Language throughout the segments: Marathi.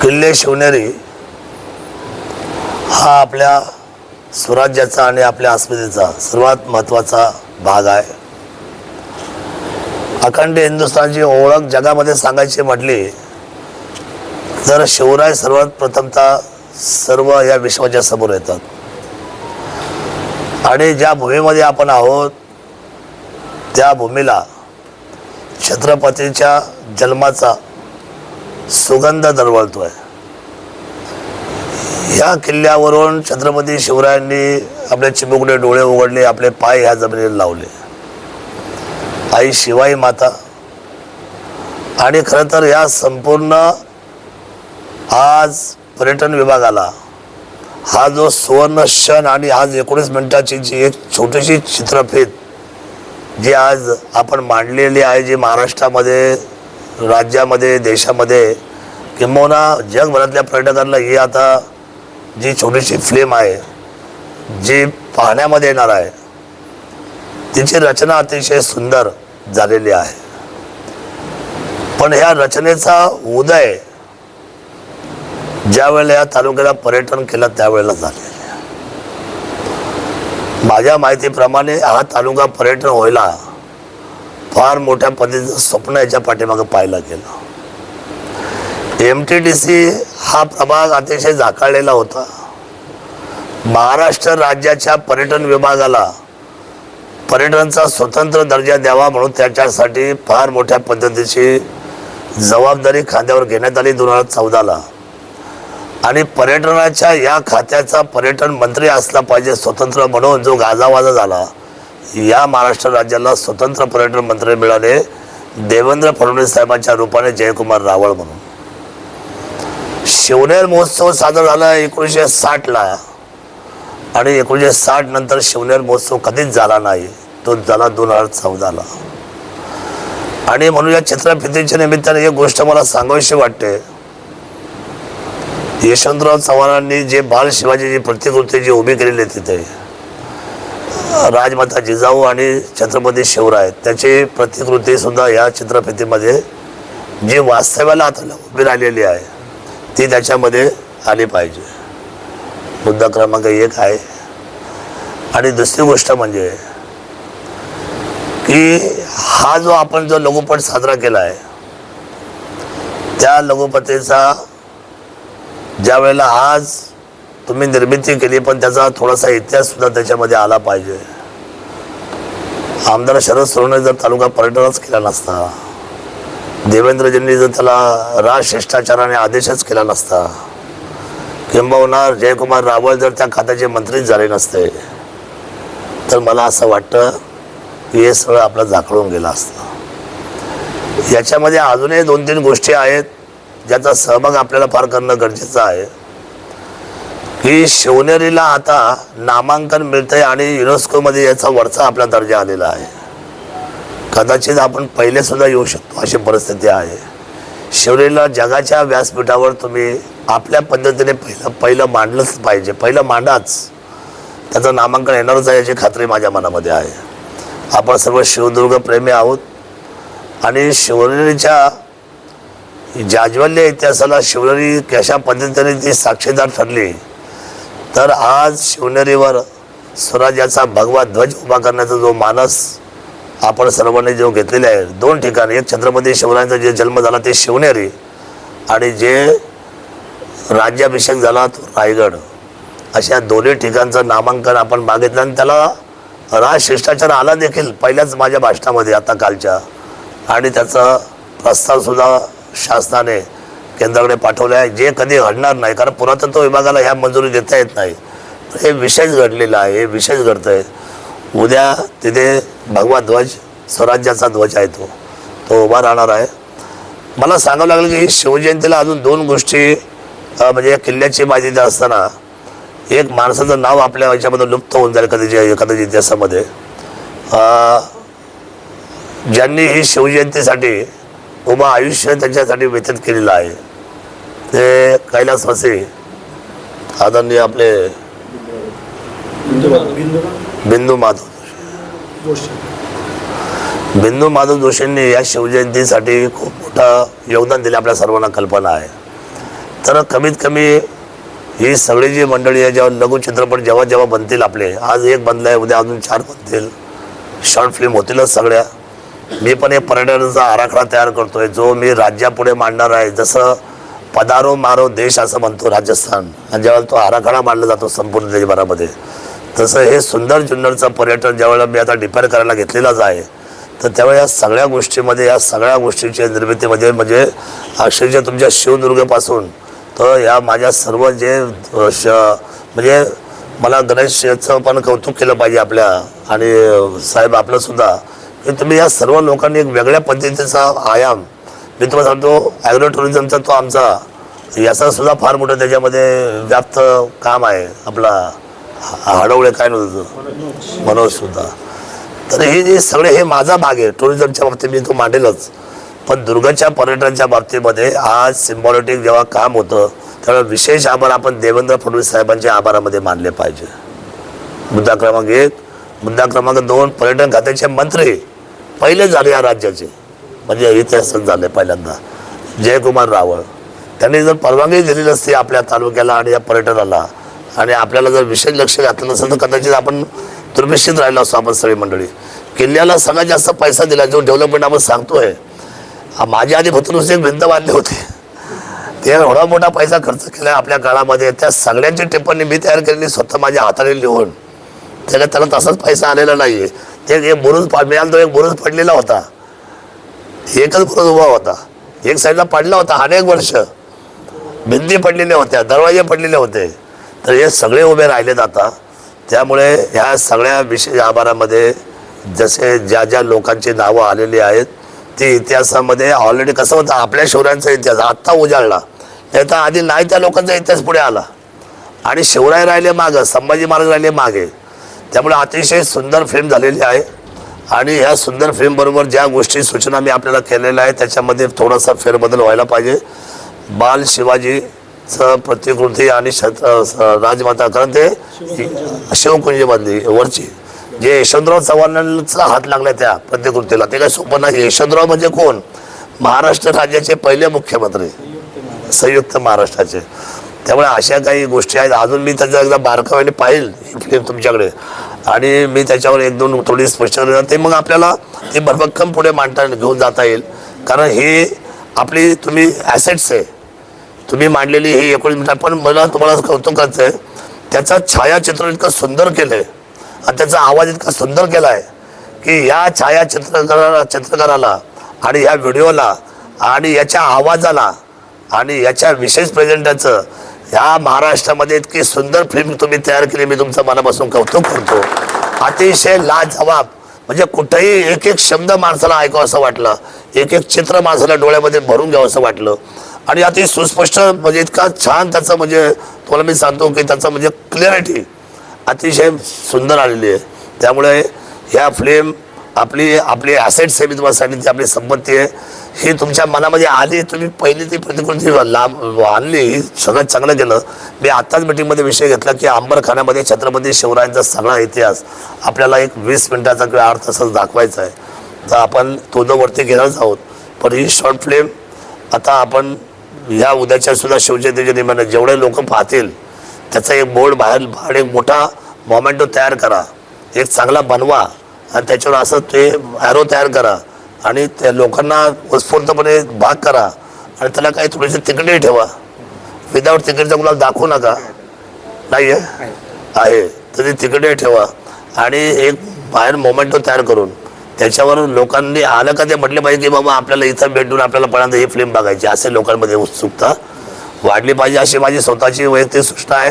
किल्ले शिवनेरी हा आपल्या स्वराज्याचा आणि आपल्या अस्मितेचा सर्वात महत्त्वाचा भाग आहे. अखंड हिंदुस्थानची ओळख जगामध्ये सांगायची म्हटली तर शिवराय सर्वात प्रथमता सर्व या विश्वाच्या समोर येतात. आणि ज्या भूमीमध्ये आपण आहोत त्या भूमीला छत्रपतीच्या जन्माचा सुगंध दरवळतोय. या किल्ल्यावरून छत्रपती शिवरायांनी आपले चिमुकले डोळे उघडले आपले पाय ह्या जमिनीला लावले. आई शिवाई माता. आणि खरं तर या संपूर्ण आज पर्यटन विभागाला हा जो सुवर्ण क्षण आणि आज एकोणीस मिनिटाची जी एक छोटीशी चित्रफेत जी आज आपण मांडलेली आहे जी महाराष्ट्रामध्ये राज्यामध्ये देशामध्ये किंबहुना जगभरातल्या पर्यटकांना ही आता जी छोटीशी फ्लेम आहे जी पाहण्यामध्ये येणार आहे तिची रचना अतिशय सुंदर झालेली आहे. पण ह्या रचनेचा उदय ज्यावेळेला या तालुक्याला पर्यटन केलं त्यावेळेला झालेला माझ्या माहितीप्रमाणे हा तालुका पर्यटन व्हायला फार मोठ्या पद्धतीचं स्वप्न याच्या पाठीमागं पाहायला गेलं. एम टी डी सी हा प्रभाग अतिशय झाकाळलेला होता. महाराष्ट्र राज्याच्या पर्यटन विभागाला पर्यटनाचा स्वतंत्र दर्जा द्यावा म्हणून त्याच्यासाठी फार मोठ्या पद्धतीची जबाबदारी खांद्यावर घेण्यात आली दोन हजार चौदाला. आणि पर्यटनाच्या या खात्याचा पर्यटन मंत्री असला पाहिजे स्वतंत्र म्हणून जो गाजावाजा झाला या महाराष्ट्र राज्याला स्वतंत्र पर्यटन मंत्री मिळाले देवेंद्र फडणवीस साहेबांच्या रूपाने जयकुमार रावळ म्हणून. शिवनेर महोत्सव साजरा झाला एकोणीसशे साठला. आणि एकोणीसशे साठ नंतर शिवनेर महोत्सव कधीच झाला नाही तो झाला दोन हजार चौदाला. आणि म्हणून या चित्रफितीच्या निमित्ताने एक गोष्ट मला सांगावीशी वाटते. यशवंतराव चव्हाणांनी जे बाल शिवाजीची प्रतिकृती जी उभी केलेली तिथे राजमाता जिजाऊ आणि छत्रपती शिवराय त्याची प्रतिकृती सुद्धा या चित्रफितीमध्ये जी वास्तव्याला आता उभी राहिलेली आहे ती त्याच्यामध्ये आली पाहिजे. मुद्दा क्रमांक एक आहे. आणि दुसरी गोष्ट म्हणजे की हा जो आपण जो लघुपट साजरा केला आहे त्या लघुपतीचा ज्या वेळेला आज तुम्ही निर्मिती केली पण त्याचा थोडासा इतिहास सुद्धा त्याच्यामध्ये आला पाहिजे. आमदार शरद सोनवणे जर तालुका पर्यटनच केला नसता देवेंद्रजींनी जर त्याला राजशिष्टाचाराने आदेशच केला नसता किंबहुना जयकुमार रावळ जर त्या खात्याचे मंत्रीच झाले नसते तर मला असं वाटतं की हे सगळं आपलं झाकळून गेलं असतं. याच्यामध्ये अजूनही दोन तीन गोष्टी आहेत ज्याचा सहभाग आपल्याला फार करणं गरजेचं आहे. की शिवनेरीला आता नामांकन मिळतंय आणि युनेस्कोमध्ये याचा वरचा आपला दर्जा आलेला आहे. कदाचित आपण पहिले सुद्धा येऊ शकतो अशी परिस्थिती आहे. शिवनेरीला जगाच्या व्यासपीठावर तुम्ही आपल्या पद्धतीने पहिलं पहिलं मांडलंच पाहिजे. पहिलं मांडाच. त्याचं नामांकन येणारच आहे याची खात्री माझ्या मनामध्ये आहे. आपण सर्व शिवदुर्ग प्रेमी आहोत आणि शिवनेरीच्या जाज्वल्य इतिहासाला शिवनेरी कशा पद्धतीने ती साक्षीदार ठरली तर आज शिवनेरीवर स्वराज्याचा भगवा ध्वज उभा करण्याचा जो मानस आपण सर्वांनी जो घेतलेला आहे दोन ठिकाणी एक छत्रपती शिवरायांचा जे जन्म झाला ते शिवनेरी आणि जे राज्याभिषेक झाला तो रायगड. अशा दोन्ही ठिकाणचं नामांकन आपण मागितलं आणि त्याला राज शिष्टाचार आला देखील पहिल्याच माझ्या भाषणामध्ये आता कालच्या. आणि त्याचा प्रस्तावसुद्धा शासनाने केंद्राकडे पाठवले आहे जे कधी घडणार नाही कारण पुरातत्व विभागाला ह्या मंजुरी देता येत नाही. हे विशेष घडलेलं आहे हे विशेष घडतं आहे उद्या तिथे भगवा ध्वज स्वराज्याचा ध्वज आहे तो. तो उभा राहणार आहे. मला सांगावं लागलं की शिवजयंतीला अजून दोन गोष्टी म्हणजे किल्ल्याची माहिती देत असताना एक माणसाचं नाव आपल्या याच्यामध्ये लुप्त होऊन जाईल कधीच्या एखाद्या इतिहासामध्ये. ज्यांनी ही शिवजयंतीसाठी उभं आयुष्य त्यांच्यासाठी व्यतीत केलेलं आहे. ते कैलासवासी आदरणीय आपले बिंदू माधव बिंदू माधव जोशींनी या शिवजयंतीसाठी खूप मोठं योगदान दिलं आपल्या सर्वांना कल्पना आहे. तर कमीत कमी ही सगळी जी मंडळी आहे जेव्हा लघु चित्रपट जेव्हा जेव्हा बनतील आपले आज एक बनलाय उद्या अजून चार बनतील. शॉर्ट फिल्म होतीलच सगळ्या. मी पण एक पर्यटनाचा आराखडा तयार करतोय. जो मी राज्यापुढे मांडणार आहे जसं पदारो मारो देश असं म्हणतो राजस्थान. आणि ज्यावेळेला तो आराखडा मांडला जातो संपूर्ण देशभरामध्ये. तसं हे सुंदर जुन्नरचं पर्यटन ज्यावेळेला मी आता डिपेअर करायला घेतलेलाच आहे तर त्यावेळी या सगळ्या गोष्टीमध्ये या सगळ्या गोष्टींच्या निर्मितीमध्ये म्हणजे अक्षरशः तुमच्या शिवदुर्गपासून तर या माझ्या सर्व जे श म्हणजे मला गणेशचं पण कौतुक केलं पाहिजे आपल्या आणि साहेब आपलंसुद्धा की तुम्ही या सर्व लोकांनी एक वेगळ्या पद्धतीचा आयाम मी तुम्हाला सांगतो ॲग्रो टुरिझमचा तो आमचा याचा सुद्धा फार मोठं त्याच्यामध्ये व्याप्त काम आहे. आपला हडवळे काय नव्हतं मनोज सुद्धा. तर हे जे सगळे हे माझा भाग आहे. टुरिझमच्या बाबतीत मी तो मांडेलच. पण दुर्गाच्या पर्यटनाच्या बाबतीमध्ये आज सिम्बॉलिटिक जेव्हा काम होतं त्यावेळेला विशेष आभार आपण देवेंद्र फडणवीस साहेबांच्या आभारामध्ये मानले पाहिजे. मुद्दा क्रमांक एक मुद्दा क्रमांक दोन पर्यटन खात्याचे मंत्री पहिले झाले या राज्याचे. म्हणजे इतिहासात झाले पहिल्यांदा. जयकुमार रावळ. त्यांनी जर परवानगी दिली नसती आपल्या तालुक्याला आणि या पर्यटनाला आणि आपल्याला जर विशेष लक्ष घातलं नसेल तर कदाचित आपण दुर्मिक्षित राहिलो असतो आपण सगळी मंडळी. किल्ल्याला सगळ्यात जास्त पैसा दिला जो डेव्हलपमेंट आपण सांगतोय माझ्या आधी फक्त एक भिंत बांधली होते. ते एवढा मोठा पैसा खर्च केला आपल्या काळामध्ये त्या सगळ्यांची टिप्पणी मी तयार केलेली स्वतः माझ्या हाताने लिहून. त्याला त्याला तसाच पैसा आलेला नाही आहे ते एक बुरुज पा- मिळाला तो एक बुरुज पडलेला होता. एकच बुरुज उभा होता. एक साईडला पडला होता अनेक वर्ष. भिंती पडलेल्या होत्या दरवाजे पडलेले होते. तर हे सगळे उभे राहिलेत आता. त्यामुळे ह्या सगळ्या विशेष आभारामध्ये जसे ज्या ज्या लोकांची नावं आलेली आहेत ते इतिहासामध्ये ऑलरेडी कसं होतं आपल्या शिवरायांचा इतिहास आत्ता उजाळला. नाही तर आधी नाही त्या लोकांचा इतिहास पुढे आला. आणि शिवराय राहिले मागं संभाजी महाराज राहिले मागे. त्यामुळे अतिशय सुंदर फिल्म झालेली आहे. आणि ह्या सुंदर फिल्मबरोबर ज्या गोष्टी सूचना मी आपल्याला केलेल्या आहेत त्याच्यामध्ये थोडासा फेरबदल व्हायला पाहिजे. बाल शिवाजीचं प्रतिकृती आणि शत राजमाता कारण ते शिवकुंजमधली वरची. जे यशवंतराव चव्हाणांचा हात लागला त्या प्रतिकृतीला ते काय सोपं नाही. यशवंतराव म्हणजे कोण? महाराष्ट्र राज्याचे पहिले मुख्यमंत्री. संयुक्त महाराष्ट्राचे. त्यामुळे अशा काही गोष्टी आहेत. अजून मी त्याचा एकदा बारकाव्याने पाहिल ही फिल्म तुमच्याकडे. आणि मी त्याच्यावर एक दोन थोडी स्पष्ट ते मग आपल्याला ते भरभक्कम पुढे मांडता घेऊन जाता येईल. कारण हे आपली तुम्ही ॲसेट्स आहे. तुम्ही मांडलेली ही एकोणीस मिनिटं पण मला तुम्हाला कौतुक करायचं आहे त्याचा छायाचित्र इतकं सुंदर केलं आहे आणि त्याचा आवाज इतका सुंदर केला आहे की या छायाचित्रकाराला चित्रकाराला आणि या व्हिडिओला आणि याच्या आवाजाला आणि याच्या विशेष प्रेझेंटाचं ह्या महाराष्ट्रामध्ये इतकी सुंदर फिल्म तुम्ही तयार केली मी तुमचं मनापासून कौतुक करतो. अतिशय लाजवाब. म्हणजे कुठेही एक एक शब्द माणसाला ऐकावं असं वाटलं. एक एक चित्र माणसाला डोळ्यामध्ये भरून घ्यावं असं वाटलं. आणि अति सुस्पष्ट म्हणजे इतका छान त्याचं म्हणजे तुम्हाला मी सांगतो की त्याचं म्हणजे क्लिअरिटी अतिशय सुंदर आलेली आहे. त्यामुळे ह्या फिल्म आपली आपली ॲसेट्स आहे मी तुम्हाला सांगितली आपली संपत्ती आहे. ही तुमच्या मनामध्ये आली तुम्ही पहिली ती प्रतिकृती लांब आणली सगळं चांगलं केलं. मी आत्ताच मिटिंगमध्ये विषय घेतला की आंबरखान्यामध्ये छत्रपती शिवरायांचा सगळा इतिहास आपल्याला एक वीस मिनिटाचा किंवा आठ तासाचा दाखवायचा आहे. तर आपण तोंडवरती घेणारच आहोत पण ही शॉर्ट फिल्म आता आपण ह्या उद्याच्या सुद्धा शिवजयंतीच्या निमित्तानं जेवढे लोक पाहतील त्याचा एक बोर्ड बाहेर बाहेर एक मोठा मोमेंटो तयार करा. एक चांगला बनवा. आणि त्याच्यावर असं ते ॲरो तयार करा. आणि त्या लोकांना उत्स्फूर्तपणे भाग करा आणि त्याला काही थोडेसे तिकडे ठेवा. विदाऊट तिकीटचा कुणाला दाखवू नका. नाही आहे. आहे तर ते ठेवा. आणि एक बाहेर मोमेंटो तयार करून त्याच्यावर लोकांनी आलं का ते म्हटले पाहिजे की बाबा आपल्याला इथं भेटून आपल्याला पण ही फिल्म बघायची. असे लोकांमध्ये उत्सुकता वाढली पाहिजे. अशी माझी स्वतःची वैयक्तिक सूचना आहे.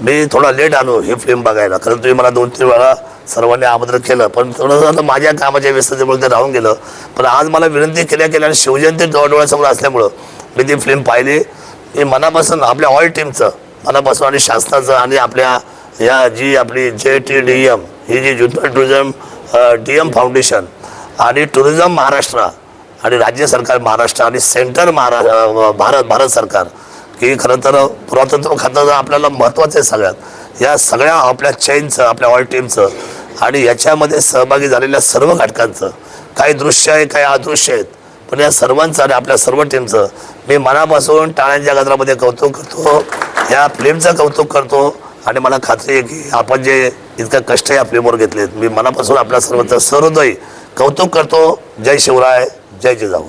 मी थोडा लेट आलो ही फिल्म बघायला. कारण तुम्ही मला दोन तीन वेळा सर्वांनी आमंत्रित केलं. पण थोडंसं आता माझ्या कामाच्या व्यस्ततेमुळे ते राहून गेलं. पण आज मला विनंती केल्या केल्या आणि शिवजयंती डोळ्यासमोर असल्यामुळं मी ती फिल्म पाहिली. मी मनापासून आपल्या ऑल टीमचं मनापासून आणि शासनाचं आणि आपल्या या जी आपली जे टी डी एम ही जी Junnar tourism D M foundation आणि टुरिझम महाराष्ट्र आणि राज्य सरकार महाराष्ट्र आणि सेंटर महारा भारत भारत सरकार. की खरं तर पुरातत्व खातं आपल्याला महत्त्वाचं आहे सगळ्यात. या सगळ्या आपल्या चैनचं आपल्या ऑल टीमचं आणि याच्यामध्ये सहभागी झालेल्या सर्व घटकांचं. काही दृश्य आहे काही अदृश्य आहेत. पण या सर्वांचं आणि आपल्या सर्व टीमचं मी मनापासून टाळ्यांच्या गजरामध्ये कौतुक करतो या फिल्मचं कौतुक करतो आणि मला खात्री आहे की आपण जे इतकं कष्ट या फिल्मवर घेतलेत मी मनापासून आपल्या सर्वांचं सहृदय कौतुक करतो. जय शिवराय जय जिजाऊ.